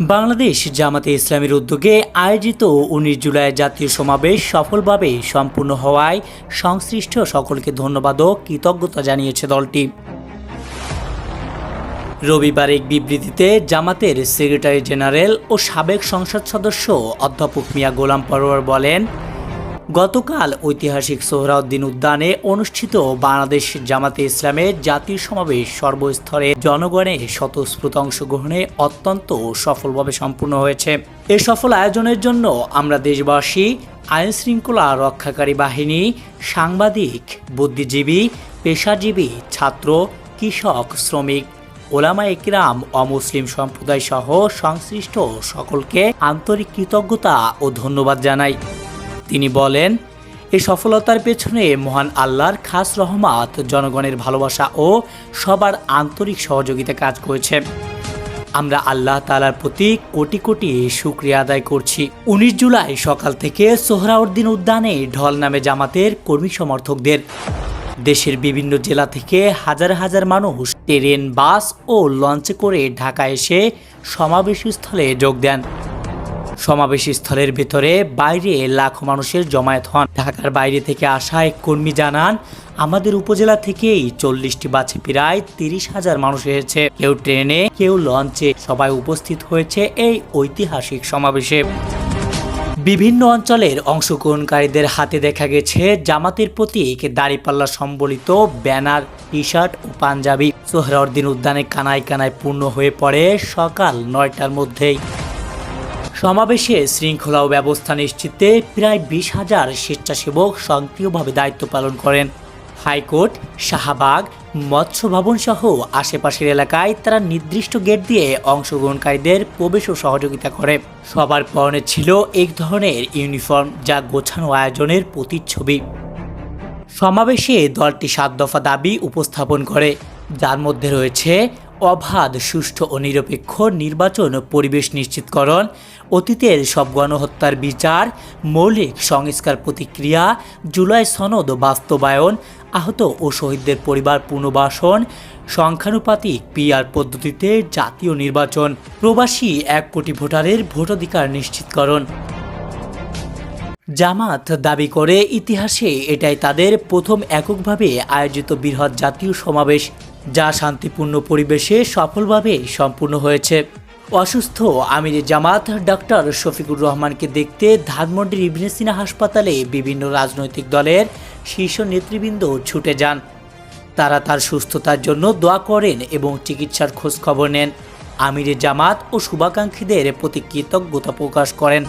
বাংলাদেশ জামাতে ইসলামের উদ্যোগে আয়োজিত উনিশ জুলাই জাতীয় সমাবেশ সফলভাবে সম্পূর্ণ হওয়ায় সংশ্লিষ্ট সকলকে ধন্যবাদ ও কৃতজ্ঞতা জানিয়েছে দলটি। রবিবার এক বিবৃতিতে জামাতের সেক্রেটারি জেনারেল ও সাবেক সংসদ সদস্য অধ্যাপক মিয়া গোলাম পরোয়ার বলেন গতকাল ঐতিহাসিক সোহরাউদ্দিন উদ্যানে অনুষ্ঠিত বাংলাদেশ জামাতে ইসলামের জাতীয় সমাবেশ সর্বস্তরে জনগণের স্বতঃস্ফূর্ত অংশগ্রহণে অত্যন্ত সফলভাবে সম্পূর্ণ হয়েছে। এ সফল আয়োজনের জন্য আমরা দেশবাসী আইন শৃঙ্খলা রক্ষাকারী বাহিনী, সাংবাদিক, বুদ্ধিজীবী, পেশাজীবী, ছাত্র, কৃষক, শ্রমিক, ওলামা একরাম, অমুসলিম সম্প্রদায় সহ সংশ্লিষ্ট সকলকে আন্তরিক কৃতজ্ঞতা ও ধন্যবাদ জানাই। তিনি বলেন এই সফলতার পেছনে মহান আল্লাহর খাস রহমাত জনগণের ভালোবাসা ও সবার আন্তরিক সহযোগিতা কাজ করেছে। আমরা আল্লাহ তালার প্রতি কোটি কোটি শুক্রিয়া আদায় করছি। উনিশ জুলাই সকাল থেকে সোহরাউদ্দিন উদ্যানে ঢল নামে জামাতের কর্মী সমর্থকদের। দেশের বিভিন্ন জেলা থেকে হাজার হাজার মানুষ ট্রেন, বাস ও লঞ্চে করে ঢাকা এসে সমাবেশস্থলে যোগ দেন। সমাবেশ স্থলের ভেতরে বাইরে লাখো মানুষের জমায়েত হন। ঢাকার বাইরে থেকে আসা এক কর্মী জানান, আমাদের উপজেলা থেকেই চল্লিশটি বাসে প্রায় তিরিশ হাজার মানুষ এসেছে। কেউ ট্রেনে, কেউ লঞ্চে। সবাই উপস্থিত হয়েছে এই ঐতিহাসিক সমাবেশে। বিভিন্ন অঞ্চলের অংশগ্রহণকারীদের হাতে দেখা গেছে জামাতের প্রতীক দাড়িপাল্লা সম্বলিত ব্যানার টি শার্ট ও পাঞ্জাবি। সোহরাউদ্দিন উদ্যানে কানায় কানায় পূর্ণ হয়ে পড়ে সকাল নয়টার মধ্যেই। সমাবেশে শৃঙ্খলা ও ব্যবস্থা নিশ্চিতে প্রায় বিশ হাজার স্বেচ্ছাসেবক সক্রিয়ভাবে দায়িত্ব পালন করেন। হাইকোর্ট, শাহবাগ মৎস্য ভবন সহ আশেপাশের এলাকায় তারা নির্দিষ্ট গেট দিয়ে অংশগ্রহণকারীদের প্রবেশ ও সহযোগিতা করে। সবার পরনে ছিল এক ধরনের ইউনিফর্ম যা গোছানো আয়োজনের প্রতিচ্ছবি। সমাবেশে দলটি সাত দফা দাবি উপস্থাপন করে। যার মধ্যে রয়েছে অবাধ, সুষ্ঠু ও নিরপেক্ষ নির্বাচন পরিবেশ নিশ্চিতকরণ, অতীতের সব গণহত্যার বিচার, মৌলিক সংস্কার প্রতিক্রিয়া, জুলাই সনদ বাস্তবায়ন, আহত ও শহীদদের পরিবার পুনর্বাসন, সংখ্যানুপাতিক পিআর পদ্ধতিতে জাতীয় নির্বাচন, প্রবাসী এক কোটি ভোটারের ভোটাধিকার নিশ্চিতকরণ। জামাত দাবি করে, ইতিহাসে এটাই তাদের প্রথম এককভাবে আয়োজিত বৃহৎ জাতীয় সমাবেশ। যা শান্তিপূর্ণ পরিবেশে সফলভাবে সম্পূর্ণ হয়েছে। অসুস্থ আমির জামাত ডক্টর শফিকুর রহমানকে দেখতে ধানমন্ডির ইবনে সিনা হাসপাতালে বিভিন্ন রাজনৈতিক দলের শীর্ষ নেতৃবৃন্দ ছুটে যান। তারা তার সুস্থতার জন্য দোয়া করেন এবং চিকিৎসার খোঁজ খবর নেন। আমিরে জামাত ও শুভাকাঙ্ক্ষীদের প্রতি কৃতজ্ঞতা প্রকাশ করেন।